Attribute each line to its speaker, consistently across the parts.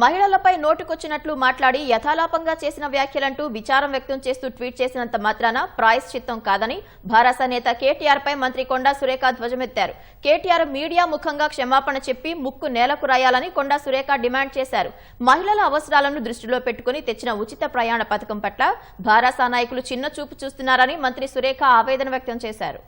Speaker 1: మహిళలపై నోటుకొచ్చినట్లు మాట్లాడి యథాలాపంగా చేసిన వ్యాఖ్యలంటూ విచారం వ్యక్తం చేస్తూ ట్వీట్ చేసినంత మాత్రాన ప్రాయశ్చిత్తం కాదని భారస నేత కేటీఆర్ పై మంత్రి కొండా సురేఖ ధ్వజమెత్తారు. కేటీఆర్ మీడియా ముఖంగా క్షమాపణ చెప్పి ముక్కు నేలకు రాయాలని కొండా సురేఖ డిమాండ్ చేశారు. మహిళల అవసరాలను దృష్టిలో పెట్టుకుని తెచ్చిన ఉచిత ప్రయాణ పథకం పట్ల భారస నాయకులు చిన్న చూపు చూస్తున్నారని మంత్రి సురేఖ ఆవేదన వ్యక్తం చేశారు.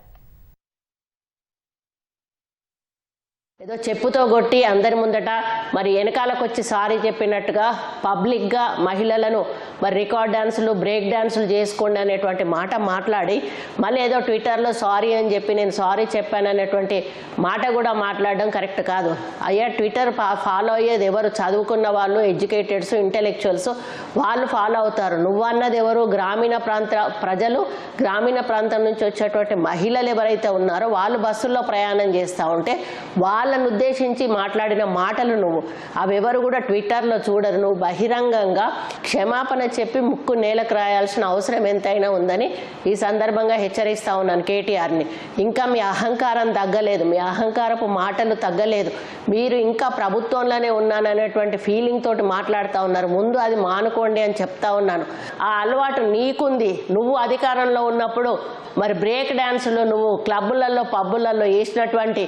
Speaker 2: ఏదో చెప్పుతో కొట్టి అందరి ముందట మరి వెనకాలకొచ్చి సారీ చెప్పినట్టుగా పబ్లిక్గా మహిళలను మరి రికార్డ్ డాన్సులు బ్రేక్ డాన్సులు చేసుకోండి అనేటువంటి మాట మాట్లాడి మళ్ళీ ఏదో ట్విట్టర్లో సారీ అని చెప్పి నేను సారీ చెప్పాను అనేటువంటి మాట కూడా మాట్లాడడం కరెక్ట్ కాదు. అయ్యా ట్విట్టర్ ఫాలో అయ్యేది ఎవరు? చదువుకున్న వాళ్ళు ఎడ్యుకేటెడ్స్ ఇంటెలెక్చువల్స్ వాళ్ళు ఫాలో అవుతారు. నువ్వన్నది ఎవరు? గ్రామీణ ప్రాంత ప్రజలు గ్రామీణ ప్రాంతం నుంచి వచ్చేటువంటి మహిళలు ఎవరైతే ఉన్నారో వాళ్ళు బస్సుల్లో ప్రయాణం చేస్తూ ఉంటే వాళ్ళ వాళ్ళను ఉద్దేశించి మాట్లాడిన మాటలు నువ్వు. అవెవరు కూడా ట్విట్టర్లో చూడరు. నువ్వు బహిరంగంగా క్షమాపణ చెప్పి ముక్కు నేలకు రాయాల్సిన అవసరం ఎంతైనా ఉందని ఈ సందర్భంగా హెచ్చరిస్తా ఉన్నాను కేటీఆర్ని. ఇంకా మీ అహంకారం తగ్గలేదు. మీ అహంకారపు మాటలు తగ్గలేదు. మీరు ఇంకా ప్రభుత్వంలోనే ఉన్నాననేటువంటి ఫీలింగ్ తోటి మాట్లాడుతూ ఉన్నారు. ముందు అది మానుకోండి అని చెప్తా ఉన్నాను. ఆ అలవాటు నీకుంది. నువ్వు అధికారంలో ఉన్నప్పుడు మరి బ్రేక్ డ్యాన్స్లో నువ్వు క్లబ్బులలో పబ్బులలో వేసినటువంటి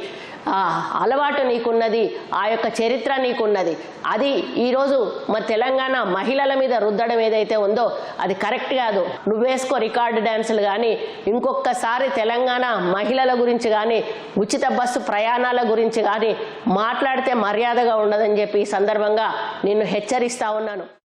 Speaker 2: అలవాటు అలవాటు నీకున్నది ఆ యొక్క చరిత్ర నీకున్నది. అది ఈరోజు మన తెలంగాణ మహిళల మీద రుద్దడం ఏదైతే ఉందో అది కరెక్ట్ కాదు. నువ్వేసుకో రికార్డు డ్యాన్సులు కానీ ఇంకొకసారి తెలంగాణ మహిళల గురించి కానీ ఉచిత బస్సు ప్రయాణాల గురించి కానీ మాట్లాడితే మర్యాదగా ఉండదని చెప్పి ఈ సందర్భంగా నిన్ను హెచ్చరిస్తా ఉన్నాను.